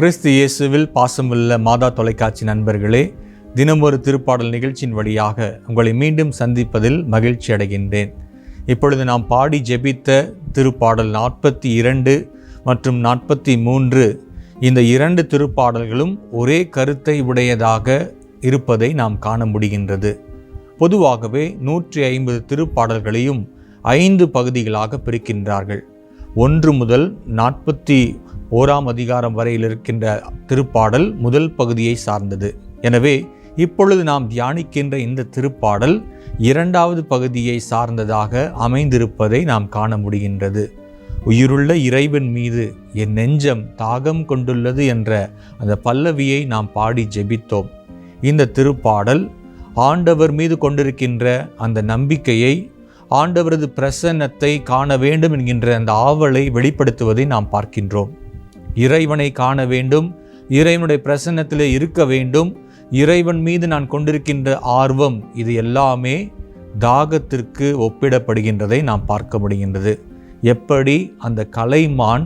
கிறிஸ்து இயேசுவில் பாசமுள்ள மாதா தொலைக்காட்சி நண்பர்களே தினம் ஒரு திருப்பாடல் நிகழ்ச்சியின் வழியாக உங்களை மீண்டும் சந்திப்பதில் மகிழ்ச்சி அடைகின்றேன். இப்பொழுது நாம் பாடி ஜெபித்த திருப்பாடல் நாற்பத்தி இரண்டு மற்றும் நாற்பத்தி மூன்று. இந்த இரண்டு திருப்பாடல்களும் ஒரே கருத்தை உடையதாக இருப்பதை நாம் காண முடிகின்றது. பொதுவாகவே நூற்றி ஐம்பது திருப்பாடல்களையும் ஐந்து பகுதிகளாக பிரிக்கின்றார்கள். ஒன்று முதல் நாற்பத்தி ஓராம் அதிகாரம் வரையில் இருக்கின்ற திருப்பாடல் முதல் பகுதியை சார்ந்தது. எனவே இப்பொழுது நாம் தியானிக்கின்ற இந்த திருப்பாடல் இரண்டாவது பகுதியை சார்ந்ததாக அமைந்திருப்பதை நாம் காண முடிகின்றது. உயிருள்ள இறைவன் மீது என் நெஞ்சம் தாகம் கொண்டுள்ளது என்ற அந்த பல்லவியை நாம் பாடி ஜெபித்தோம். இந்த திருப்பாடல் ஆண்டவர் மீது கொண்டிருக்கின்ற அந்த நம்பிக்கையை ஆண்டவரது பிரசன்னத்தை காண வேண்டும் என்கின்ற அந்த ஆவலை வெளிப்படுத்துவதை நாம் பார்க்கின்றோம். இறைவனை காண வேண்டும் இறைவனுடைய பிரசன்னத்தில் இருக்க வேண்டும். இறைவன் மீது நான் கொண்டிருக்கின்ற ஆர்வம் இது எல்லாமே தாகத்திற்கு ஒப்பிடப்படுகின்றதை நாம் பார்க்க முடிகின்றது. எப்படி? அந்த கலைமான்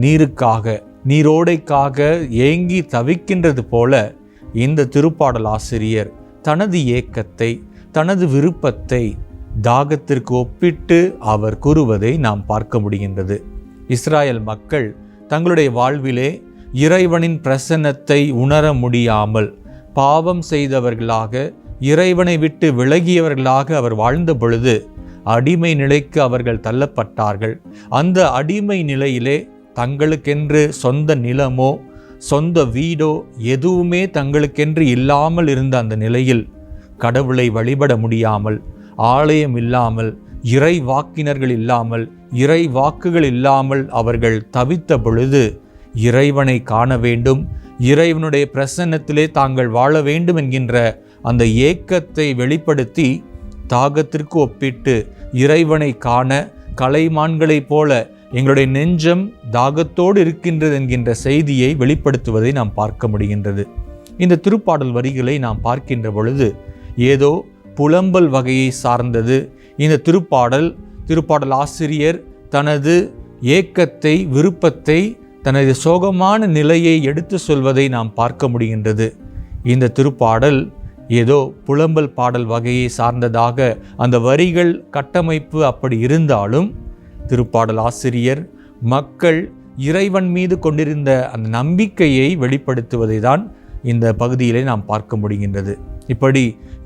நீருக்காக நீரோடைக்காக ஏங்கி தவிக்கின்றது போல இந்த திருப்பாடல் ஆசிரியர் தனது ஏக்கத்தை தனது விருப்பத்தை தாகத்திற்கு ஒப்பிட்டு அவர் கூறுவதை நாம் பார்க்க முடிகின்றது. இஸ்ராயல் மக்கள் தங்களுடைய வாழ்விலே இறைவனின் பிரசன்னத்தை உணர முடியாமல் பாவம் செய்தவர்களாக இறைவனை விட்டு விலகியவர்களாக அவர் வாழ்ந்த பொழுது அடிமை நிலைக்கு அவர்கள் தள்ளப்பட்டார்கள். அந்த அடிமை நிலையிலே தங்களுக்கென்று சொந்த நிலமோ சொந்த வீடோ எதுவுமே தங்களுக்கென்று இல்லாமல் இருந்த அந்த நிலையில் கடவுளை வழிபட முடியாமல் ஆலயம் இல்லாமல் இறை வாக்கினர்கள் இல்லாமல் இறை வாக்குகள் இல்லாமல் அவர்கள் தவித்த பொழுது இறைவனை காண வேண்டும். இறைவனுடைய பிரசன்னத்திலே தாங்கள் வாழ வேண்டும் என்கின்ற அந்த ஏக்கத்தை வெளிப்படுத்தி தாகத்திற்கு ஒப்பிட்டு இறைவனை காண கலைமான்களைப் போல எங்களுடைய நெஞ்சம் தாகத்தோடு இருக்கின்றது என்கின்ற செய்தியை வெளிப்படுத்துவதை நாம் பார்க்க முடிகின்றது. இந்த திருப்பாடல் வரிகளை நாம் பார்க்கின்ற பொழுது ஏதோ புலம்பல் வகையை சார்ந்தது. இந்த திருப்பாடல் திருப்பாடல் ஆசிரியர் தனது ஏக்கத்தை விருப்பத்தை தனது சோகமான நிலையை எடுத்து சொல்வதை நாம் பார்க்க முடிகின்றது. இந்த திருப்பாடல் ஏதோ புலம்பல் பாடல் வகையை சார்ந்ததாக அந்த வரிகள் கட்டமைப்பு அப்படி இருந்தாலும் திருப்பாடல் ஆசிரியர் மக்கள் இறைவன் மீது கொண்டிருந்த அந்த நம்பிக்கையை வெளிப்படுத்துவதை தான் இந்த பகுதியிலே நாம் பார்க்க முடிகின்றது. இப்படி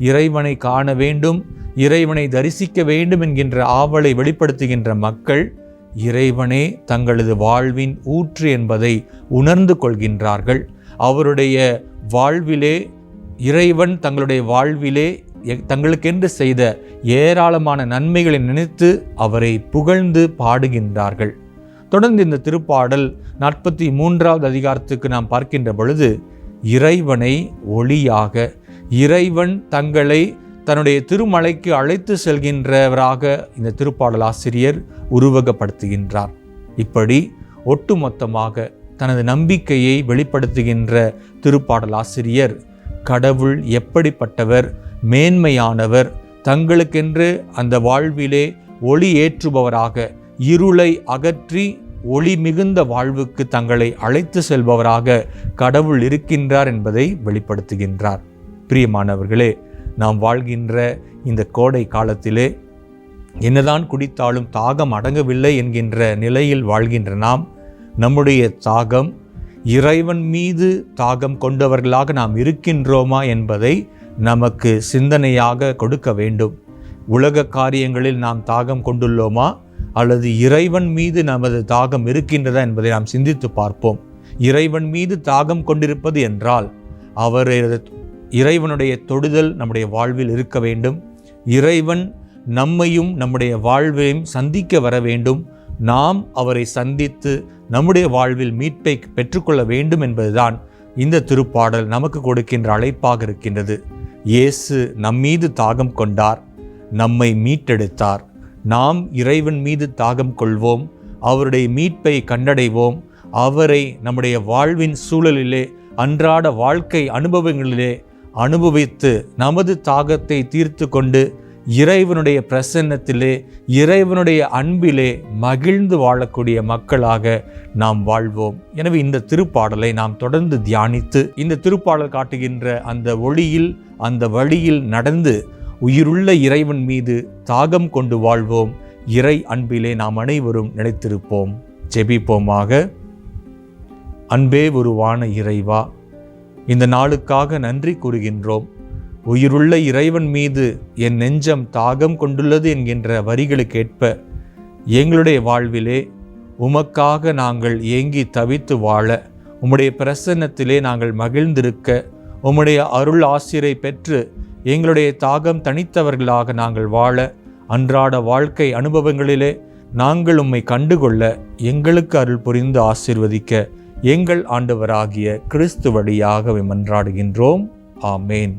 இறைவனை காண வேண்டும் இறைவனை தரிசிக்க வேண்டும் என்கின்ற ஆவலை வெளிப்படுத்துகின்ற மக்கள் இறைவனே தங்களது வாழ்வின் ஊற்று என்பதை உணர்ந்து கொள்கின்றார்கள். அவருடைய வாழ்விலே இறைவன் தங்களுடைய வாழ்விலே தங்களுக்கென்று செய்த ஏராளமான நன்மைகளை நினைத்து அவரை புகழ்ந்து பாடுகின்றார்கள். தொடர்ந்து இந்த திருப்பாடல் நாற்பத்தி மூன்றாவது அதிகாரத்துக்கு நாம் பார்க்கின்ற பொழுது இறைவனை ஒளியாக இறைவன் தங்களை தன்னுடைய திருமலைக்கு அழைத்து செல்கின்றவராக இந்த திருப்பாடல் ஆசிரியர் உருவகப்படுத்துகின்றார். இப்படி ஒட்டுமொத்தமாக தனது நம்பிக்கையை வெளிப்படுத்துகின்ற திருப்பாடல் ஆசிரியர் கடவுள் எப்படிப்பட்டவர் மேன்மையானவர் தங்களுக்கென்று அந்த வாழ்விலே ஒளி ஏற்றுபவராக இருளை அகற்றி ஒளி மிகுந்த வாழ்வுக்கு தங்களை அழைத்து செல்பவராக கடவுள் இருக்கின்றார் என்பதை வெளிப்படுத்துகின்றார். பிரியமானவர்களே நாம் வாழ்கின்ற இந்த கோடை காலத்திலே என்னதான் குடித்தாலும் தாகம் அடங்கவில்லை என்கின்ற நிலையில் வாழ்கின்ற நாம் நம்முடைய தாகம் இறைவன் மீது தாகம் கொண்டவர்களாக நாம் இருக்கின்றோமா என்பதை நமக்கு சிந்தனையாக கொடுக்க வேண்டும். உலக காரியங்களில் நாம் தாகம் கொண்டுள்ளோமா அல்லது இறைவன் மீது நமது தாகம் இருக்கின்றதா என்பதை நாம் சிந்தித்து பார்ப்போம். இறைவன் மீது தாகம் கொண்டிருப்பது என்றால் அவரது இறைவனுடைய தொடுதல் நம்முடைய வாழ்வில் இருக்க வேண்டும். இறைவன் நம்மையும் நம்முடைய வாழ்வையும் சந்திக்க வர வேண்டும். நாம் அவரை சந்தித்து நம்முடைய வாழ்வில் மீட்பை பெற்றுக்கொள்ள வேண்டும் என்பதுதான் இந்த திருப்பாடல் நமக்கு கொடுக்கின்ற அழைப்பாக இருக்கின்றது. இயேசு நம்மீது தாகம் கொண்டார் நம்மை மீட்டெடுத்தார். நாம் இறைவன் மீது தாகம் கொள்வோம் அவருடைய மீட்பை கண்டடைவோம். அவரை நம்முடைய வாழ்வின் சூழலிலே அன்றாட வாழ்க்கை அனுபவங்களிலே அனுபவித்து நமது தாகத்தை தீர்த்து கொண்டு இறைவனுடைய பிரசன்னத்திலே இறைவனுடைய அன்பிலே மகிழ்ந்து வாழக்கூடிய மக்களாக நாம் வாழ்வோம். எனவே இந்த திருப்பாடலை நாம் தொடர்ந்து தியானித்து இந்த திருப்பாடல் காட்டுகின்ற அந்த ஒளியில் அந்த வழியில் நடந்து உயிருள்ள இறைவன் மீது தாகம் கொண்டு வாழ்வோம். இறை அன்பிலே நாம் அனைவரும் நினைத்திருப்போம் ஜெபிப்போமாக. அன்பே உருவான இறைவா இந்த நாளுக்காக நன்றி கூறுகின்றோம். உயிருள்ள இறைவன் மீது என் நெஞ்சம் தாகம் கொண்டுள்ளது என்கின்ற வரிகளுக்கேற்ப எங்களுடைய வாழ்விலே உமக்காக நாங்கள் ஏங்கி தவித்து வாழ உம்முடைய பிரசன்னத்திலே நாங்கள் மகிழ்ந்திருக்க உம்முடைய அருள் ஆசிரை பெற்று எங்களுடைய தாகம் தனித்தவர்களாக நாங்கள் வாழ அன்றாட வாழ்க்கை அனுபவங்களிலே நாங்கள் உம்மை கண்டுகொள்ள எங்களுக்கு அருள் புரிந்து ஆசிர்வதிக்க எங்கள் ஆண்டவராகிய கிறிஸ்து வழியாக மன்றாடுகின்றோம். ஆமேன்.